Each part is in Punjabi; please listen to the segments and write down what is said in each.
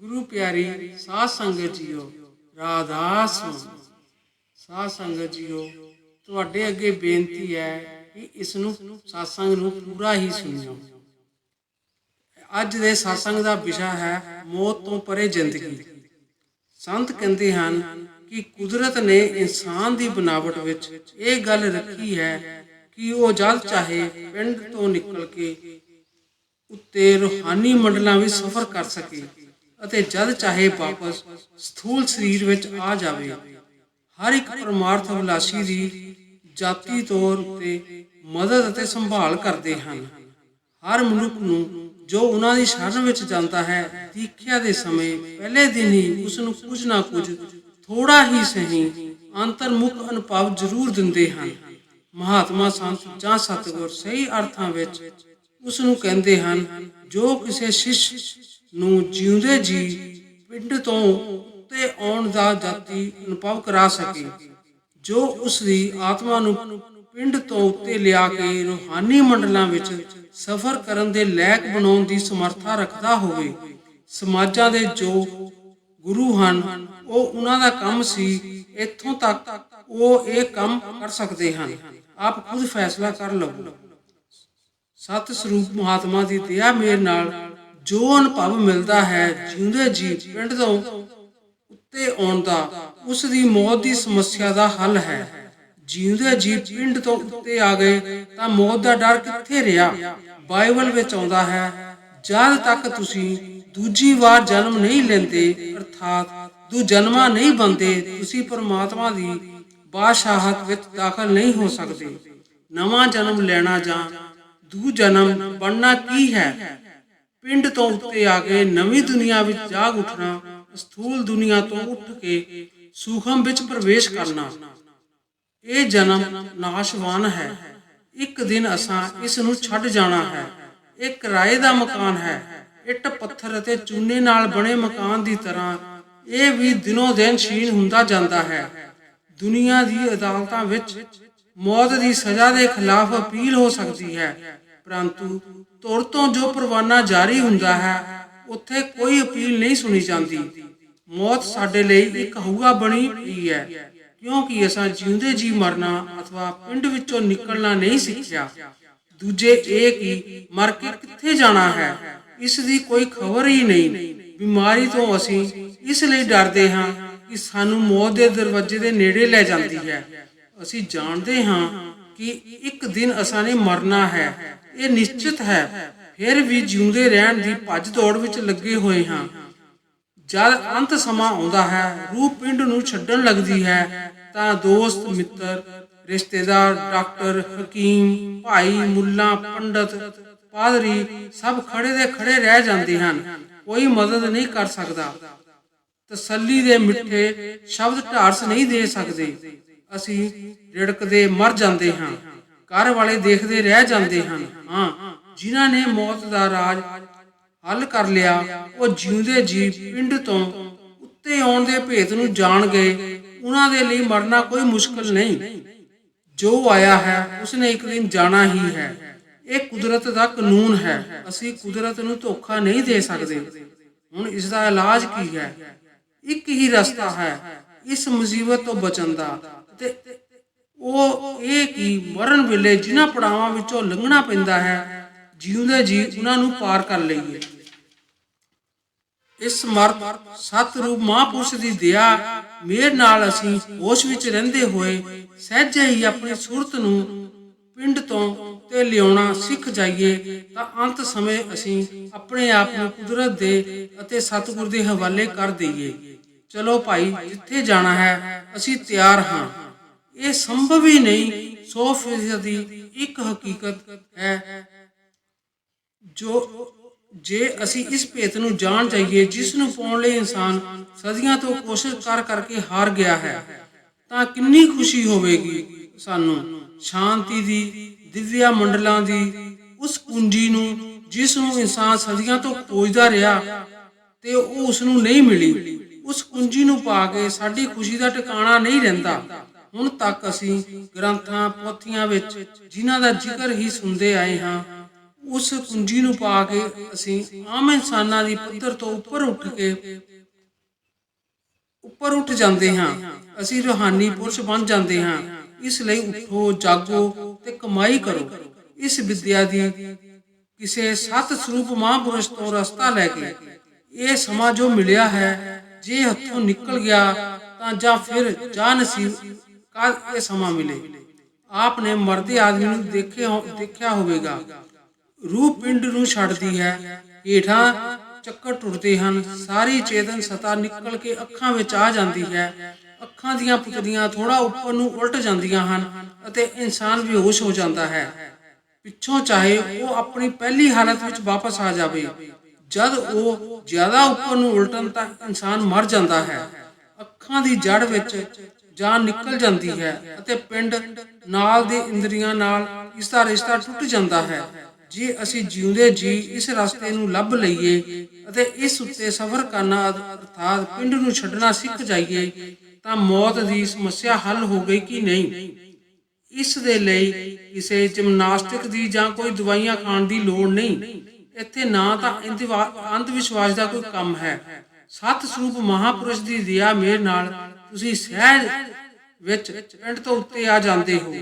ਗੁਰੂ ਪਿਆਰੀ ਸਾਧ ਸੰਗਤ ਜੀਓ ਰਾਧਾ ਸਾਧ ਸੰਗਤ ਜੀਓ, ਤੁਹਾਡੇ ਅੱਗੇ ਬੇਨਤੀ ਹੈ ਕਿ ਇਸ ਨੂੰ satsang ਨੂੰ ਪੂਰਾ ਹੀ ਸੁਣਿਓ। ਅੱਜ ਦੇ satsang ਦਾ ਵਿਸ਼ਾ ਹੈ ਮੌਤ ਤੋਂ ਪਰੇ ਜ਼ਿੰਦਗੀ। ਸੰਤ ਕਹਿੰਦੇ ਹਨ ਕਿ ਕੁਦਰਤ ਨੇ ਇਨਸਾਨ ਦੀ ਬਨਾਵਟ ਵਿੱਚ ਇਹ ਗੱਲ ਰੱਖੀ ਹੈ ਕਿ ਉਹ ਜਦ ਚਾਹੇ ਪਿੰਡ ਤੋਂ ਨਿਕਲ ਕੇ ਉੱਤੇ ਰੂਹਾਨੀ ਮੰਡਲਾਂ ਵਿੱਚ ਸਫ਼ਰ ਕਰ ਸਕੇ। ਅਤੇ ਜਦ ਚਾਹੇ ਵਾਪਸ ਸਥੂਲ ਸਰੀਰ ਵਿੱਚ ਆ ਜਾਵੇ, ਹਰ ਇੱਕ ਪਰਮਾਰਥ ਅਭਿਲਾਸ਼ੀ ਦੀ ਜਾਤੀ ਤੌਰ ਉੱਤੇ ਮਦਦ ਅਤੇ ਸੰਭਾਲ ਕਰਦੇ ਹਨ। ਹਰ ਮਨੁੱਖ ਨੂੰ ਜੋ ਉਹਨਾਂ ਦੀ ਸ਼ਰਨ ਵਿੱਚ ਜਾਂਦਾ ਹੈ ਦੀਖਿਆ ਦੇ ਸਮੇਂ ਪਹਿਲੇ ਦਿਨ ਹੀ ਉਸ ਨੂੰ ਕੁਝ ਨਾ ਕੁਝ ਥੋੜਾ ਹੀ ਸਹੀ ਅੰਤਰਮੁਖ ਅਨੁਭਵ ਜ਼ਰੂਰ ਦਿੰਦੇ ਹਨ। ਮਹਾਤਮਾ ਸੰਤ ਜਾਂ ਸਤਿਗੁਰ ਸਹੀ ਅਰਥਾਂ ਵਿੱਚ ਉਸ ਨੂੰ ਕਹਿੰਦੇ ਹਨ, ਜੋ ਕਿਸੇ ਸ਼ਿਸ਼ ਨੂੰ ਜਿਉਂਦੇ ਜੀ ਪਿੰਡ ਤੋਂ ਤੇ ਆਉਣ ਦਾ ਜਾਤੀ ਅਨੁਭਵ ਕਰਾ ਸਕੇ, ਜੋ ਉਸ ਦੀ ਆਤਮਾ ਨੂੰ ਪਿੰਡ ਤੋਂ ਉੱਤੇ ਲਿਆ ਕੇ ਰੂਹਾਨੀ ਮੰਡਲਾਂ ਵਿੱਚ ਸਫ਼ਰ ਕਰਨ ਦੇ ਲਾਇਕ ਬਣਾਉਣ ਦੀ ਸਮਰੱਥਾ ਰੱਖਦਾ ਹੋਵੇ। ਸਮਾਜਾਂ ਦੇ ਜੋ ਗੁਰੂ ਹਨ, ਉਹ ਉਹਨਾਂ ਦਾ ਕੰਮ ਸੀ, ਇੱਥੋਂ ਤੱਕ ਉਹ ਇਹ ਕੰਮ ਕਰ ਸਕਦੇ ਹਨ। ਆਪ ਖੁਦ ਫੈਸਲਾ ਕਰ ਲਵੋ। ਸਤ ਸਰੂਪ ਮਹਾਤਮਾ ਦੀ ਦਇਆ ਮੇਰ ਨਾਲ ਜੋ ਅਨੁਭਵ ਮਿਲਦਾ ਹੈ ਜਿਉਂਦੇ ਜੀ ਪਿੰਡ ਤੋਂ ਉੱਤੇ ਆਉਣ ਦਾ, ਉਸ ਦੀ ਮੌਤ ਦੀ ਸਮੱਸਿਆ ਦਾ ਹੱਲ ਹੈ। ਜਿਉਂਦੇ ਜੀ ਪਿੰਡ ਤੋਂ ਉੱਤੇ ਆ ਗਏ ਤਾਂ ਮੌਤ ਦਾ ਡਰ ਕਿੱਥੇ ਰਿਹਾ? ਬਾਈਬਲ ਵਿੱਚ ਆਉਂਦਾ ਹੈ, ਜਦ ਤੱਕ ਤੁਸੀਂ ਦੂਜੀ ਵਾਰ ਜਨਮ ਨਹੀਂ ਲੈਂਦੇ, ਅਰਥਾਤ ਦੂ ਜਨਮਾ ਨਹੀਂ ਬੰਦੇ ਤੁਸੀਂ ਪਰਮਾਤਮਾ ਦੀ ਬਾਦਸ਼ਾਹਤ ਵਿੱਚ ਦਾਖਲ ਨਹੀਂ ਹੋ ਸਕਦੇ। ਨਵਾਂ ਜਨਮ ਲੈਣਾ ਜਾਂ ਦੂ ਜਨਮ ਬਣਨਾ ਕੀ ਹੈ? ਪਿੰਡ ਤੋਂ ਉੱਤੇ ਆ ਕੇ ਨਵੀਂ ਦੁਨੀਆ ਵਿੱਚ ਜਾਗ ਉੱਠਣਾ ਸਥੂਲ ਦੁਨੀਆ ਤੋਂ ਉੱਠ ਕੇ ਸੂਖਮ ਵਿੱਚ ਪ੍ਰਵੇਸ਼ ਕਰਨਾ, ਇਹ ਜਨਮ ਨਾਸ਼ਵਾਨ ਹੈ। ਇੱਕ ਦਿਨ ਅਸਾਂ ਇਸ ਨੂੰ ਛੱਡ ਜਾਣਾ ਹੈ। ਇਹ ਕਿਰਾਏ ਦਾ ਮਕਾਨ ਹੈ। ਇੱਟ ਪੱਥਰ ਅਤੇ ਚੂਨੇ ਨਾਲ ਬਣੇ ਮਕਾਨ ਦੀ ਤਰ੍ਹਾਂ ਇਹ ਵੀ ਦਿਨੋ ਦਿਨ ਛੀਨ ਹੁੰਦਾ ਜਾਂਦਾ ਹੈ। ਦੁਨੀਆ ਦੀ ਅਦਾਲਤਾਂ ਵਿੱਚ ਮੌਤ ਦੀ ਸਜ਼ਾ ਦੇ ਖਿਲਾਫ ਅਪੀਲ ਹੋ ਸਕਦੀ ਹੈ। ਪਰੰਤੂ ਤੁਰ ਤੋਂ ਜੋ ਪਰਵਾਨਾ ਜਾਰੀ ਹੁੰਦਾ ਹੈ, ਉੱਥੇ ਕੋਈ ਅਪੀਲ ਨਹੀਂ ਸੁਣੀ ਜਾਂਦੀ। ਮੌਤ ਸਾਡੇ ਲਈ ਇੱਕ ਹਊਆ ਬਣੀ ਪਈ ਹੈ, ਕਿਉਂਕਿ ਅਸਾਂ ਜਿਉਂਦੇ ਜੀ ਮਰਨਾ ਅਥਵਾ ਪਿੰਡ ਵਿੱਚੋਂ ਨਿਕਲਣਾ ਨਹੀਂ ਸਿੱਖਿਆ। ਦੂਜੇ ਇਹ ਕਿ ਮਰ ਕੇ ਕਿੱਥੇ ਜਾਣਾ ਹੈ, ਇਸ ਦੀ ਕੋਈ ਖਬਰ ਹੀ ਨਹੀਂ। ਬਿਮਾਰੀ ਤੋਂ ਅਸੀਂ ਇਸ ਲਈ ਡਰਦੇ ਹਾਂ ਕਿ ਸਾਨੂੰ ਮੌਤ ਦੇ ਦਰਵਾਜ਼ੇ ਦੇ ਨੇੜੇ ਲੈ ਜਾਂਦੀ ਹੈ। ਅਸੀਂ ਜਾਣਦੇ ਹਾਂ ਕਿ ਇੱਕ ਦਿਨ ਅਸਾਂ ਨੇ ਮਰਨਾ ਹੈ। ਇਹ ਨਿਸ਼ਚਿਤ ਹੈ। ਫਿਰ ਵੀ ਜਿਉਂਦੇ ਰਹਿਣ ਦੀ ਭੱਜ ਦੌੜ ਵਿੱਚ ਲੱਗੇ ਹੋਏ ਹਾਂ। ਜਦ ਅੰਤ ਸਮਾਂ ਆਉਂਦਾ ਹੈ, ਰੂਹ ਪਿੰਡ ਨੂੰ ਛੱਡਣ ਲੱਗਦੀ ਹੈ, ਤਾਂ ਦੋਸਤ, ਮਿੱਤਰ, ਰਿਸ਼ਤੇਦਾਰ, ਡਾਕਟਰ, ਹਕੀਮ, ਭਾਈ, ਮੁੱਲਾ, ਪੰਡਤ, ਪਾਦਰੀ ਸਭ ਖੜੇ ਦੇ ਖੜੇ ਰਹਿ ਜਾਂਦੇ ਹਨ। ਕੋਈ ਮਦਦ ਨਹੀਂ ਕਰ ਸਕਦਾ। ਤਸੱਲੀ ਦੇ ਮਿੱਠੇ ਸ਼ਬਦ ਢਾਰਸ ਨਹੀਂ ਦੇ ਸਕਦੇ। ਅਸੀਂ ਰਿੜਕਦੇ ਮਰ ਜਾਂਦੇ ਹਾਂ। ਘਰ ਵਾਲੇ ਦੇਖਦੇ ਰਹਿ ਜਾਂਦੇ ਹਨ। ਹਾਂ, ਜਿਨ੍ਹਾਂ ਨੇ ਮੌਤ ਦਾ ਰਾਜ ਹੱਲ ਕਰ ਲਿਆ, ਉਹ ਜਿਉਂਦੇ ਜੀ ਪਿੰਡ ਤੋਂ ਉੱਤੇ ਆਉਣ ਦੇ ਭੇਤ ਨੂੰ ਜਾਣ ਗਏ। ਉਹਨਾਂ ਦੇ ਲਈ ਮਰਨਾ ਕੋਈ ਮੁਸ਼ਕਲ ਨਹੀਂ। ਜੋ ਆਇਆ ਹੈ, ਉਸਨੇ ਇੱਕ ਦਿਨ ਜਾਣਾ ਹੀ ਹੈ। ਇਹ ਕੁਦਰਤ ਦਾ ਕਾਨੂੰਨ ਹੈ। ਅਸੀਂ ਕੁਦਰਤ ਨੂੰ ਧੋਖਾ ਨਹੀਂ ਦੇ ਸਕਦੇ। ਹੁਣ ਇਸ ਦਾ ਇਲਾਜ ਕੀ ਹੈ? ਇੱਕ ਹੀ ਰਸਤਾ ਹੈ। ਇਸ ਮੁਸੀਬਤ ਤੋਂ ਬਚਣ ਦਾ ਤੇ ਉਹ ਇਹ ਕਿ ਮਰਨ ਵੇਲੇ ਜਿਨ੍ਹਾਂ ਪੜਾਵਾਂ ਵਿੱਚੋਂ ਲੰਘਣਾ ਪੈਂਦਾ ਹੈ, ਜਿਉਂਦੇ ਜੀ ਉਹਨਾਂ ਨੂੰ ਪਾਰ ਕਰ ਲਈਏ। ਇਸ ਮਰਤ ਸਤਿਰੂਪ ਮਹਾਪੁਰਸ਼ ਦੀ ਦਇਆ, ਮੇਰ ਨਾਲ ਅਸੀਂ ਹੋਸ਼ ਵਿੱਚ ਰਹਿੰਦੇ ਹੋਏ ਸਹਿਜੇ ਹੀ ਆਪਣੀ ਸੁਰਤ ਨੂੰ ਪਿੰਡ ਤੋਂ ਤੇ ਲਿਆਉਣਾ ਸਿੱਖ ਜਾਈਏ, ਤਾਂ ਅੰਤ ਸਮੇਂ ਅਸੀਂ ਆਪਣੇ ਆਪ ਨੂੰ ਕੁਦਰਤ ਦੇ ਅਤੇ ਸਤਿਗੁਰ ਦੇ ਹਵਾਲੇ ਕਰ ਦਈਏ। ਚਲੋ ਭਾਈ, ਜਿੱਥੇ ਜਾਣਾ ਹੈ, ਅਸੀਂ ਤਿਆਰ ਹਾਂ। ਇਹ ਸੰਭਵ ਹੀ ਨਹੀਂ 100% ਦੀ ਇੱਕ ਹਕੀਕਤ ਹੈ ਜੋ ਜੇ ਅਸੀਂ ਇਸ ਭੇਤ ਨੂੰ ਜਾਣ ਜਾਈਏ ਜਿਸ ਨੂੰ ਪਾਉਣ ਲਈ ਇਨਸਾਨ ਸਦੀਆਂ ਤੋਂ ਕੋਸ਼ਿਸ਼ ਕਰ ਕਰਕੇ ਹਾਰ ਗਿਆ ਹੈ, ਤਾਂ ਕਿੰਨੀ ਖੁਸ਼ੀ ਹੋਵੇਗੀ ਸਾਨੂੰ। ਸ਼ਾਂਤੀ ਦੀ, ਦਿਵਿਆ ਮੰਡਲਾਂ ਦੀ, ਉਸ ਕੁੰਜੀ ਨੂੰ ਜਿਸ ਨੂੰ ਇਨਸਾਨ ਸਦੀਆਂ ਤੋਂ ਖੋਜਦਾ ਰਿਹਾ ਤੇ ਉਹ ਉਸ ਨੂੰ ਨਹੀਂ ਮਿਲੀ। ਉਸ ਕੁੰਜੀ ਨੂੰ ਪਾ ਕੇ ਸਾਡੀ ਖੁਸ਼ੀ ਦਾ ਟਿਕਾਣਾ ਨਹੀਂ ਰਹਿੰਦਾ। ਹੁਣ ਤੱਕ ਅਸੀਂ ਗ੍ਰੰਥਾਂ, ਪੋਥੀਆਂ ਵਿੱਚ ਜਿਨ੍ਹਾਂ ਦਾ ਜ਼ਿਕਰ ਹੀ ਸੁਣਦੇ ਆਏ ਹਾਂ, ਉਸ ਕੁੰਜੀ ਨੂੰ ਪਾ ਕੇ ਅਸੀਂ ਆਮ ਇਨਸਾਨਾਂ ਦੀ ਪੱਧਰ ਤੋਂ ਉੱਪਰ ਉੱਠ ਕੇ ਉੱਪਰ ਉੱਠ ਜਾਂਦੇ ਹਾਂ। ਅਸੀਂ ਰੂਹਾਨੀ ਪੁਰਸ਼ ਬਣ ਜਾਂਦੇ ਹਾਂ। ਇਸ ਲਈ ਉਠੋ, ਜਾਗੋ ਤੇ ਕਮਾਈ ਕਰੋ। ਇਸ ਵਿਦਿਆ ਦੀ ਕਿਸੇ ਸਤ ਸਰੂਪ ਮਹਾਂਪੁਰਸ਼ ਤੋਂ ਰਸਤਾ ਲੈ ਕੇ ਇਹ ਸਮਾਂ ਜੋ ਮਿਲਿਆ ਹੈ, ਜੇ ਹੱਥੋਂ ਨਿਕਲ ਗਿਆ ਤਾਂ ਜਾਂ ਫਿਰ ਜਾਂ ਨਸੀਬ ਕਦ ਇਹ ਸਮਾਂ ਮਿਲੇ। ਆਪ ਨੇ ਮਰਦੇ ਆਦਮੀ ਨੂੰ ਦੇਖਿਆ ਦੇਖਿਆ ਹੋਵੇਗਾ। ਰੂਹ ਪਿੰਡ ਨੂੰ ਛੱਡਦੀ ਹੈ। ਹੇਠਾਂ ਚੱਕਰ ਟੁੱਟਦੇ ਹਨ। ਸਾਰੀ ਚੇਤਨ ਸਤਾ ਨਿਕਲ ਕੇ ਅੱਖਾਂ ਵਿੱਚ ਆ ਜਾਂਦੀ ਹੈ। ਅੱਖਾਂ ਦੀਆਂ ਪੁਤਲੀਆਂ ਥੋੜਾ ਉੱਪਰ ਨੂੰ ਉਲਟ ਜਾਂਦੀਆਂ ਹਨ ਅਤੇ ਇਨਸਾਨ ਬੇਹੋਸ਼ ਹੋ ਜਾਂਦਾ ਹੈ। ਪਿੱਛੋਂ ਚਾਹੇ ਉਹ ਆਪਣੀ ਪਹਿਲੀ ਹਾਲਤ ਵਿੱਚ ਵਾਪਸ ਆ ਜਾਵੇ। ਜਦ ਉਹ ਜ਼ਿਆਦਾ ਉੱਪਰ ਨੂੰ ਉਲਟਣ ਤਾਂ ਇਨਸਾਨ ਮਰ ਜਾਂਦਾ ਹੈ। ਅੱਖਾਂ ਦੀ ਜੜ ਵਿੱਚ ਜਾਨ ਨਿਕਲ ਜਾਂਦੀ ਹੈ ਅਤੇ ਪਿੰਡ ਨਾਲ ਦੇ ਇੰਦਰੀਆਂ ਨਾਲ ਇਸ ਦਾ ਰਿਸ਼ਤਾ ਟੁੱਟ ਜਾਂਦਾ ਹੈ। ਜੇ ਅਸੀਂ ਜਿਉਂਦੇ ਜੀ ਇਸ ਰਸਤੇ ਨੂੰ ਲੱਭ ਲਈਏ ਅਤੇ ਇਸ ਉੱਤੇ ਸਫ਼ਰ ਕਰਨਾ ਅਰਥਾਤ ਪਿੰਡ ਨੂੰ ਛੱਡਣਾ ਸਿੱਖ ਜਾਈਏ, ਤਾਂ ਮੌਤ ਦੀ ਸਮੱਸਿਆ ਹੱਲ ਹੋ ਗਈ ਕਿ ਨਹੀਂ? ਇਸ ਦੇ ਲਈ ਕਿਸੇ ਜਿਮਨਾਸਟਿਕ ਦੀ ਜਾਂ ਕੋਈ ਦਵਾਈਆਂ ਖਾਣ ਦੀ ਲੋੜ ਨਹੀਂ। ਇੱਥੇ ਨਾ ਤਾਂ ਅੰਧ ਵਿਸ਼ਵਾਸ ਦਾ ਕੋਈ ਕੰਮ ਹੈ। ਸਤ ਸਰੂਪ ਮਹਾਪੁਰਸ਼ ਦੀ ਦਇਆ ਮੇਰ ਨਾਲ ਤੁਸੀਂ ਸਹਿਜ ਵਿੱਚ ਪਿੰਡ ਤੋਂ ਉੱਤੇ ਆ ਜਾਂਦੇ ਹੋ।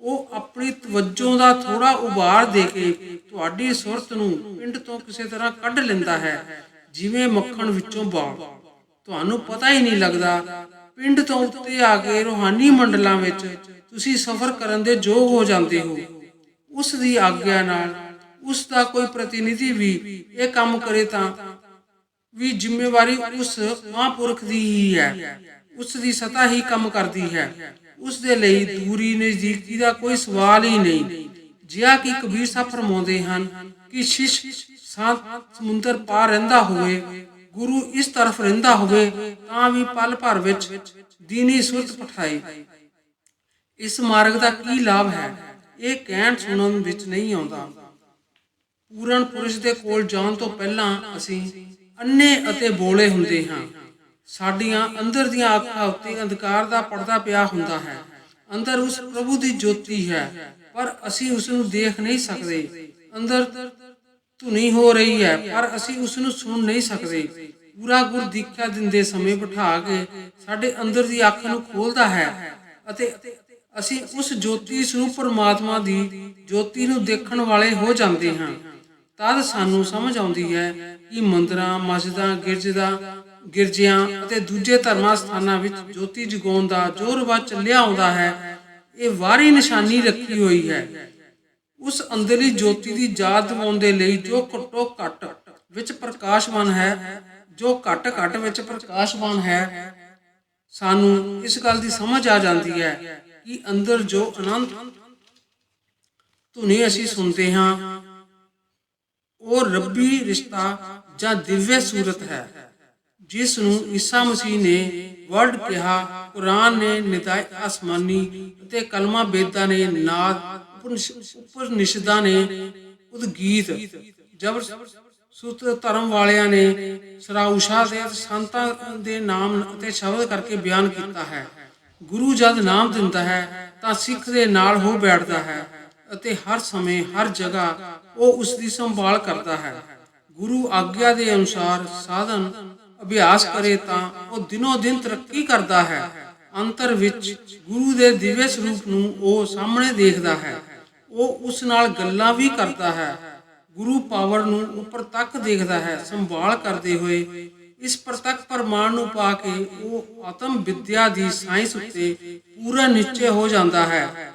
ਉਹ ਆਪਣੀ ਤਵੱਜੋ ਦਾ ਥੋੜਾ ਉਭਾਰ ਦੇ ਕੇ ਤੁਹਾਡੀ ਸੁਰਤ ਨੂੰ ਪਿੰਡ ਤੋਂ ਕਿਸੇ ਤਰ੍ਹਾਂ ਕੱਢ ਲੈਂਦਾ ਹੈ, ਜਿਵੇਂ ਮੱਖਣ ਵਿੱਚੋਂ ਬਾਲ ਤੁਹਾਨੂੰ ਪਤਾ ਹੀ ਨਹੀਂ ਲੱਗਦਾ, ਪਿੰਡ ਤੋਂ ਉੱਤੇ ਆ ਕੇ ਰੋਹਾਨੀ ਮੰਡਲਾਂ ਵਿੱਚ ਤੁਸੀਂ ਸਫ਼ਰ ਕਰਨ ਦੇ ਯੋਗ ਹੋ ਜਾਂਦੇ ਹੋ। ਉਸ ਦੀ ਆਗਿਆ ਨਾਲ ਉਸ ਦਾ ਕੋਈ ਪ੍ਰਤੀਨਿਧੀ ਵੀ ਇਹ ਕੰਮ ਕਰੇ ਤਾਂ ਵੀ ਜ਼ਿੰਮੇਵਾਰੀ ਉਸ ਮਹਾਂਪੁਰਖ ਦੀ ਹੀ ਹੈ। ਉਸ ਦੀ ਸਤਾ ਹੀ ਕੰਮ ਕਰਦੀ ਹੈ। ਉਸ ਦੇ ਲਈ ਦੂਰੀ ਨਜ਼ਦੀਕੀ ਦਾ ਕੋਈ ਸਵਾਲ ਹੀ ਨਹੀਂ। ਜਿਹਾ ਕਿ ਕਬੀਰ ਸਾਹਿਬ ਫਰਮਾਉਂਦੇ ਹਨ ਕਿ ਸ਼ਿਸ਼ ਸਾਤ ਸਮੁੰਦਰ ਪਾਰ ਰਹਿੰਦਾ ਹੋਵੇ, ਗੁਰੂ ਇਸ ਤਰਫ ਰਹਿੰਦਾ ਹੋਵੇ, ਤਾਂ ਵੀ ਪਲ ਭਰ ਵਿੱਚ ਦੀਨੀ ਸੁਰਤ ਪਠਾਏ। ਇਸ ਮਾਰਗ ਦਾ ਕੀ ਲਾਭ ਹੈ? ਇਹ ਕਹਿਣ ਸੁਣਨ ਵਿੱਚ ਨਹੀਂ ਆਉਂਦਾ। ਪੂਰਨ ਪੁਰਸ਼ ਦੇ ਕੋਲ ਜਾਣ ਤੋਂ ਪਹਿਲਾਂ ਅਸੀਂ ਅੰਨੇ ਅਤੇ ਬੋਲੇ ਹੁੰਦੇ ਹਾਂ। ਸਾਡੀਆਂ ਅੰਦਰ ਦੀਆਂ ਅੱਖਾਂ ਉੱਤੇ ਅੰਧਕਾਰ ਦਾ ਪਰਦਾ ਪਿਆ ਹੁੰਦਾ ਹੈ ਅੰਦਰ ਉਸ ਪ੍ਰਭੂ ਦੀ ਜੋਤੀ ਹੈ ਪਰ ਅਸੀਂ ਉਸ ਨੂੰ ਦੇਖ ਨਹੀਂ ਸਕਦੇ ਅੰਦਰ ਧੁਨੀ ਹੋ ਰਹੀ ਹੈ ਪਰ ਅਸੀਂ ਉਸ ਨੂੰ ਸੁਣ ਨਹੀਂ ਸਕਦੇ ਪੂਰਾ ਗੁਰ ਦੀਖਿਆ ਦਿੰਦੇ ਸਮੇਂ ਬਿਠਾ ਕੇ ਸਾਡੇ ਅੰਦਰ ਦੀ ਅੱਖ ਨੂੰ ਖੋਲਦਾ ਹੈ ਅਤੇ ਅਸੀਂ ਉਸ ਜੋਤੀ ਸਰੂਪ ਪਰਮਾਤਮਾ ਦੀ ਜੋਤੀ ਨੂੰ ਦੇਖਣ ਵਾਲੇ ਹੋ ਜਾਂਦੇ ਹਾਂ ਤਦ ਸਾਨੂੰ ਸਮਝ ਆਉਂਦੀ ਹੈ ਕਿ ਮੰਦਰਾਂ ਮਸਜਿਦਾਂ ਗਿਰਜਾਂ ਗਿਰਜਿਆਂ ਅਤੇ ਦੂਜੇ ਧਰਮਾਂ ਸਥਾਨਾਂ ਵਿੱਚ ਜੋਤੀ ਜਗਾਉਣ ਦਾ ਜੋ ਰਿਵਾਜ ਚੱਲਿਆ ਆਉਂਦਾ ਹੈ, ਇਹ ਵਾਰੀ ਨਿਸ਼ਾਨੀ ਰੱਖੀ ਹੋਈ ਹੈ। ਉਸ ਅੰਦਰਲੀ ਜੋਤੀ ਦੀ ਯਾਦ ਦਿਵਾਉਣ ਦੇ ਲਈ ਜੋ ਘੱਟੋ ਘੱਟ ਵਿੱਚ ਪ੍ਰਕਾਸ਼ਵਾਨ ਹੈ, ਜੋ ਘੱਟ ਘੱਟ ਵਿੱਚ ਪ੍ਰਕਾਸ਼ਵਾਨ ਹੈ, ਸਾਨੂੰ ਇਸ ਗੱਲ ਦੀ ਸਮਝ ਆ ਜਾਂਦੀ ਹੈ ਕਿ ਅੰਦਰ ਜੋ ਅਨੰਤ ਧੁਨੀ ਅਸੀਂ ਸੁਣਦੇ ਹਾਂ, ਉਹ ਰੱਬੀ ਰਿਸ਼ਤਾ ਜਾਂ ਦਿਵਯ ਸੂਰਤ ਹੈ। ਜਿਸ ਨੂੰ ਈਸਾ ਮਸੀਹ ਨੇ ਵਰਡ ਕਿਹਾ, ਕੁਰਾਨ ਨੇ ਨਿਦਾਇ ਆਸਮਾਨੀ ਅਤੇ ਕਲਮਾ ਬੇਦਾਂ ਨੇ ਨਾਦ ਉਪਨਿਸ਼ਦਾਂ ਨੇ ਉਦਗੀਤ, ਜਬਰ ਸੁਤ ਧਰਮ ਵਾਲਿਆਂ ਨੇ ਸਰਾਉਸ਼ਾ ਦੇ ਸੰਤਾਂ ਦੇ ਨਾਮ ਅਤੇ ਸ਼ਬਦ ਕਰਕੇ ਬਿਆਨ ਕੀਤਾ ਹੈ। ਗੁਰੂ ਜਦ ਨਾਮ ਦਿੰਦਾ ਹੈ, ਤਾਂ ਸਿੱਖ ਦੇ ਨਾਲ ਹੋ ਬੈਠਦਾ ਹੈ ਅਤੇ ਹਰ ਸਮੇਂ, ਹਰ ਜਗ੍ਹਾ ਉਹ ਉਸ ਦੀ ਸੰਭਾਲ ਕਰਦਾ ਹੈ। ਗੁਰੂ ਆਗਿਆ ਦੇ ਅਨੁਸਾਰ ਸਾਧਨ ਅਭਿਆਸ ਕਰੇ ਤਾਂ ਉਹ ਦਿਨੋ ਦਿਨ ਤਰੱਕੀ ਕਰਦਾ ਹੈ। ਅੰਤਰ ਵਿੱਚ ਗੁਰੂ ਦੇ ਦਿਵਯ ਸਰੂਪ ਨੂੰ ਉਹ ਸਾਹਮਣੇ ਦੇਖਦਾ ਹੈ। ਉਹ ਉਸ ਨਾਲ ਗੱਲਾਂ ਵੀ ਕਰਦਾ ਹੈ। ਗੁਰੂ ਪਾਵਰ ਨੂੰ ਉੱਪਰ ਤੱਕ ਦੇਖਦਾ ਹੈ, ਸੰਭਾਲ ਕਰਦੇ ਹੋਏ। ਇਸ ਪ੍ਰਤੱਖ ਪ੍ਰਮਾਣ ਨੂੰ ਪਾ ਕੇ ਉਹ ਆਤਮ ਵਿਦਿਆ ਦੀ ਸਾਇੰਸ ਉੱਤੇ ਪੂਰਾ ਨਿਸ਼ਚੈ ਹੋ ਜਾਂਦਾ ਹੈ।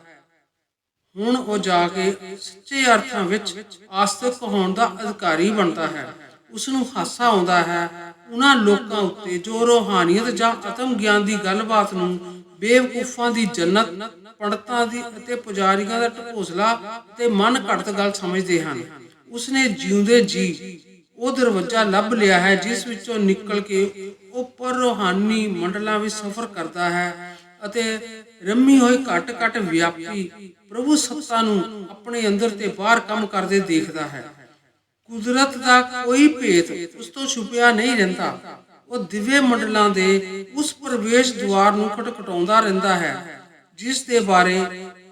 ਹੁਣ ਉਹ ਜਾ ਕੇ ਸੱਚੇ ਅਰਥਾਂ ਵਿੱਚ ਆਸਤਿਕ ਹੋਣ ਦਾ ਅਧਿਕਾਰੀ ਬਣਦਾ ਹੈ। ਉਸ ਨੂੰ ਹਾਸਾ ਆਉਂਦਾ ਹੈ ਉਹਨਾਂ ਲੋਕਾਂ ਉੱਤੇ ਜੋ ਰੋਹਾਨੀਅਤ ਜਾਂ ਆਤਮ ਗਿਆਨ ਦੀ ਗੱਲਬਾਤ ਨੂੰ ਬੇਵਕੂਫਾਂ ਦੀ ਜੰਨਤ, ਪੰਡਤਾਂ ਦੀ ਅਤੇ ਪੁਜਾਰੀਆਂ ਦਾ ਢਕੋਸਲਾ ਤੇ ਮਨ ਘੜਤ ਗੱਲ ਸਮਝਦੇ ਹਨ। ਉਸਨੇ ਜਿਉਂਦੇ ਜੀ ਉਹ ਦਰਵਾਜ਼ਾ ਲੱਭ ਲਿਆ ਹੈ ਜਿਸ ਵਿੱਚੋਂ ਨਿਕਲ ਕੇ ਉੱਪਰ ਰੋਹਾਨੀ ਮੰਡਲਾਂ ਵਿੱਚ ਸਫ਼ਰ ਕਰਦਾ ਹੈ ਅਤੇ ਰੰਮੀ ਹੋਈ ਘਟ ਘਟ ਵਿਆਪੀ ਪ੍ਰਭੂ ਸੱਤਾ ਨੂੰ ਆਪਣੇ ਅੰਦਰ ਤੇ ਬਾਹਰ ਕੰਮ ਕਰਦੇ ਦੇਖਦਾ ਹੈ। ਕੁਦਰਤ ਦਾ ਕੋਈ ਭੇਤ ਉਸ ਤੋਂ ਛੁਪਿਆ ਨਹੀਂ ਰਹਿੰਦਾ। ਉਹ ਦਿਵਯ ਮੰਡਲਾਂ ਦੇ ਉਸ ਪ੍ਰਵੇਸ਼ ਦੁਆਰ ਨੂੰ ਖਟਖਟਾਉਂਦਾ ਰਹਿੰਦਾ ਹੈ, ਜਿਸ ਦੇ ਬਾਰੇ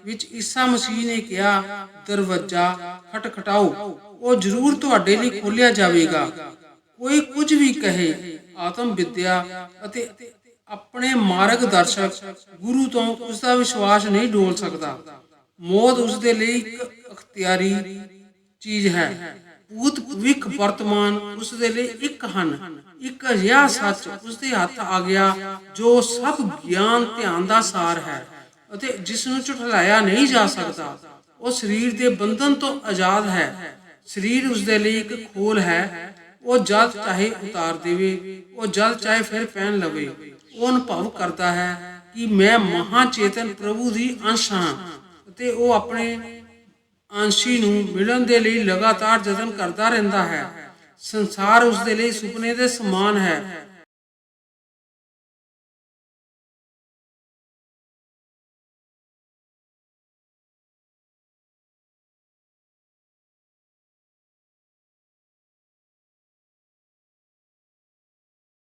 ਵਿੱਚ ਈਸਾ ਮਸੀਹ ਨੇ ਕਿਹਾ, ਦਰਵਾਜ਼ਾ ਖਟਖਟਾਓ, ਉਹ ਜ਼ਰੂਰ ਤੁਹਾਡੇ ਲਈ ਖੋਲ੍ਹਿਆ ਜਾਵੇਗਾ। ਕੋਈ ਕੁਝ ਵੀ ਕਹੇ, ਆਤਮ ਵਿਦਿਆ ਅਤੇ ਆਪਣੇ ਮਾਰਗ ਦਰਸ਼ਕ ਗੁਰੂ ਤੋਂ ਉਸ ਦਾ ਵਿਸ਼ਵਾਸ ਨਹੀਂ ਡੋਲ ਸਕਦਾ। ਮੌਤ ਉਸ ਦੇ ਲਈ ਇੱਕ ਅਖਤਿਆਰੀ ਚੀਜ਼ ਹੈ। ਭੂਤ ਭਵਿੱਖ ਵਰਤਮਾਨ ਉਸ ਦੇ ਲਈ ਇੱਕ ਹਨ। ਇੱਕ ਅਜਿਹਾ ਸੱਚ ਉਸ ਦੇ ਹੱਥ ਆ ਗਿਆ ਜੋ ਸਭ ਗਿਆਨ ਧਿਆਨ ਦਾ ਸਾਰ ਹੈ ਅਤੇ ਜਿਸ ਨੂੰ ਝੁਠਲਾਇਆ ਨਹੀਂ ਜਾ ਸਕਦਾ, ਉਹ ਸਰੀਰ ਦੇ ਬੰਧਨ ਤੋਂ ਆਜ਼ਾਦ ਹੈ। ਸਰੀਰ ਉਸ ਦੇ ਲਈ ਇੱਕ ਖੋਲ ਹੈ। ਉਹ ਜਦ ਚਾਹੇ ਉਤਾਰ ਦੇਵੇ, ਉਹ ਜਦ ਚਾਹੇ ਫਿਰ ਪਹਿਨ ਲਵੇ। ਉਹ ਅਨੁਭਵ ਕਰਦਾ ਹੈ ਕਿ ਮੈਂ ਮਹਾ ਚੇਤਨ ਪ੍ਰਭੂ ਦੀ ਅੰਸ਼ ਹਾਂ ਅਤੇ ਉਹ ਆਪਣੇ ਅੰਸ਼ੀ ਨੂੰ ਮਿਲਣ ਦੇ ਲਈ ਲਗਾਤਾਰ ਯਤਨ ਕਰਦਾ ਰਹਿੰਦਾ ਹੈ। ਸੰਸਾਰ ਉਸ ਦੇ ਲਈ ਸੁਪਨੇ ਦੇ ਸਮਾਨ ਹੈ।